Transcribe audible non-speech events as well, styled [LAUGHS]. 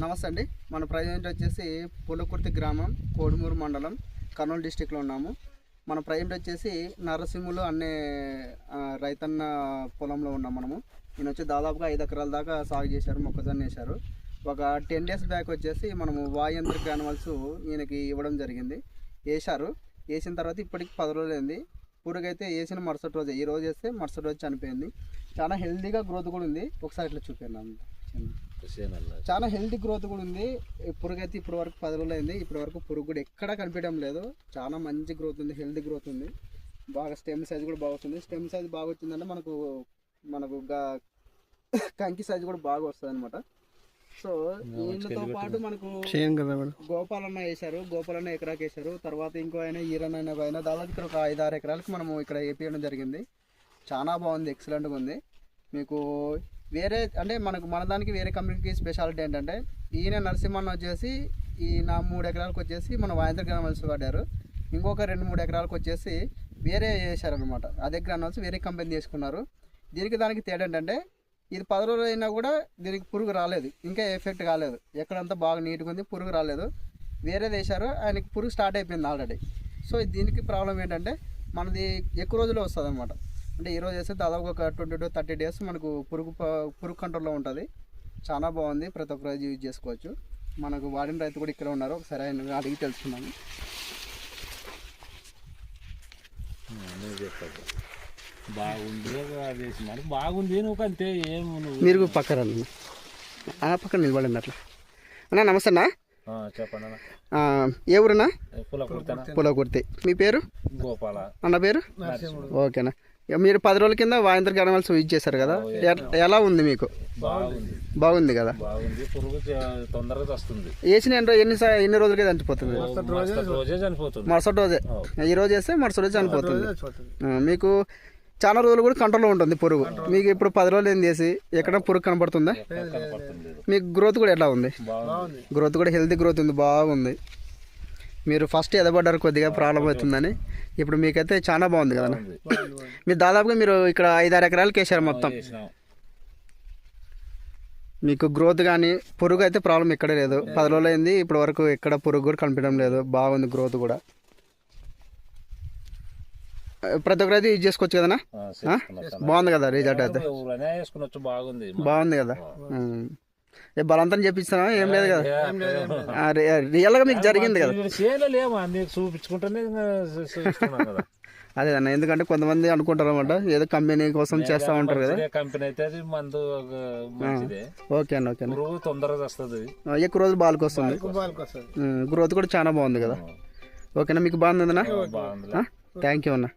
నమస్తే అండి. మన ప్రజెంట్ వచ్చేసి పులకుర్తి గ్రామం కోడుమూరు మండలం కర్నూలు డిస్టిక్లో ఉన్నాము. మన ప్రజెంట్ వచ్చేసి నరసింహులు అనే రైతన్న పొలంలో ఉన్నాం మనము. ఈయన వచ్చి దాదాపుగా ఐదు ఎకరాల దాకా సాగు చేశారు మొక్కజొన్న వేశారు. ఒక టెన్ డేస్ బ్యాక్ వచ్చేసి మనము వాయంత్ర యానిమల్స్ ఈయనకి ఇవ్వడం జరిగింది. వేశారు. వేసిన తర్వాత ఇప్పటికి పది రోజులు అయింది. పురుగైతే వేసిన మరుసటి రోజు ఈ రోజు వేస్తే మరుసటి రోజు చనిపోయింది. చాలా హెల్దీగా గ్రోత్ కూడా ఉంది. ఒకసారి ఇట్లా చూపాను అంతా. చాలా హెల్తీ గ్రోత్ కూడా ఉంది. ఈ పురుగు అయితే ఇప్పటి వరకు పది రోజులు అయింది ఇప్పటి వరకు పురుగు కూడా ఎక్కడా కనిపించడం లేదు. చాలా మంచి గ్రోత్ ఉంది హెల్తీ గ్రోత్ ఉంది. బాగా స్టెమ్ సైజ్ కూడా బాగా వస్తుంది. స్టెమ్ సైజ్ బాగా వచ్చిందంటే మనకు మనకు [LAUGHS] కంకి సైజ్ కూడా బాగా వస్తుంది అనమాట సో దీనితో పాటు మనకు గోపాలన్న వేశారు. గోపాలన్న ఎకరాకి వేశారు. తర్వాత ఇంకో ఆయన ఈరన్న ఆయన దాదాపు ఇక్కడ ఒక ఐదు ఆరు ఎకరాలకు మనము ఇక్కడ వేపించడం జరిగింది. చాలా బాగుంది ఎక్సలెంట్గా ఉంది. మీకు వేరే అంటే మనకు మన దానికి వేరే కంపెనీకి స్పెషాలిటీ ఏంటంటే ఈయన నరసింహన్న వచ్చేసి ఈ నా మూడు ఎకరాలకు వచ్చేసి మన వాయంత్ర గ్రామల్స్ వాడారు ఇంకొక రెండు మూడు ఎకరాలకు వచ్చేసి వేరే వేశారనమాట అదే గ్రామల్స్ వేరే కంపెనీ తీసుకున్నారు. దీనికి దానికి తేడా ఏంటంటే ఇది పది రోజులు అయినా కూడా దీనికి పురుగు రాలేదు. ఇంకా ఎఫెక్ట్ కాలేదు. ఎక్కడంతా బాగా నీట్గా ఉంది పురుగు రాలేదు. వేరే వేశారు ఆయనకి పురుగు స్టార్ట్ అయిపోయింది ఆల్రెడీ సో దీనికి ప్రాబ్లం ఏంటంటే మనది ఎక్కువ రోజులు వస్తుంది అనమాట అంటే ఈ రోజు వేస్తే దాదాపు ఒక ట్వంటీ టు థర్టీ డేస్ మనకు పురుగు ప- పురుగు కంట్రోల్లో ఉంటుంది. చాలా బాగుంది. ప్రతి ఒక్క రోజు యూజ్ చేసుకోవచ్చు. మనకు వాడిన రైతు కూడా ఇక్కడ ఉన్నారు. ఒకసారి ఆయన అడిగి తెలుసుకున్నాము చెప్పదు బాగుంది అది బాగుంది. నువ్వు అంతే. ఏం నువ్వు మీరు పక్కన రండి. ఆ పక్కన నిలబడండి అట్లా. అన్నా నమస్తే అన్న. ఆ, చెప్పండి ఏ ఊరన్నా? పులకుర్తి మీ పేరు? గోపాల. అన్న పేరు? ఓకేనా మీరు పది రోజుల కింద వాయంత్ర గణమల్స్ యూజ్ చేశారు కదా. ఎలా ఉంది మీకు? బాగుంది. బాగుంది కదా. బాగుంది. పురుగు చ- తొందరగా వస్తుంది వేసిన ఎన్ని ఎన్ని రోజులకే చనిపోతుంది? మరుసటి రోజే ఈ రోజు వేస్తే మరుసటి రోజు చనిపోతుంది. మీకు చాలా రోజులు కూడా కంట్రోల్లో ఉంటుంది పురుగు. మీకు ఇప్పుడు పది రోజులు ఏం చేసి ఎక్కడ పురుగు కనపడుతుందా? మీకు గ్రోత్ కూడా ఎట్లా ఉంది? బాగుంది. గ్రోత్ కూడా హెల్తీ గ్రోత్ ఉంది బాగుంది. మీరు ఫస్ట్ ఎదబడ్డారు కొద్దిగా ప్రాబ్లం అవుతుందని. ఇప్పుడు మీకైతే చాలా బాగుంది కదా మీరు దాదాపుగా మీరు ఇక్కడ ఐదారు ఎకరాలకి వేసారు మొత్తం. మీకు గ్రోత్ కానీ పురుగు అయితే ప్రాబ్లం ఎక్కడే లేదు. పది రోజులు అయింది ఇప్పటి వరకు ఎక్కడ పురుగు కూడా కనిపించడం లేదు. బాగుంది గ్రోత్ కూడా. ప్రతి ఒక్కరు అయితే యూజ్ చేసుకోవచ్చు కదనా. బాగుంది కదా రిజల్ట్ అయితే. బాగుంది. బాగుంది కదా? బలవంతం చేపిస్తానా ఏం లేదు కదా. ఏ, అట్లే. ఆ, రి- రియల్గా మీకు జరిగింది కదా. చూపించుకుంటేనే అదే అన్న ఎందుకంటే కొంతమంది అనుకుంటారు అనమాట ఏదో కంపెనీ కోసం చేస్తూ ఉంటారు కదా. కంపెనీ అయితే అది మందు ఒక మంచిదే. ఓకే అన్న ఓకే తొందరగా వస్తుంది. ఎక్కువ రోజులు బాల్కి వస్తుంది. గ్రోత్ కూడా చాలా బాగుంది కదా. ఓకేనా మీకు బాగుంది అన్న? బాగుంది. థ్యాంక్ యూ అన్న.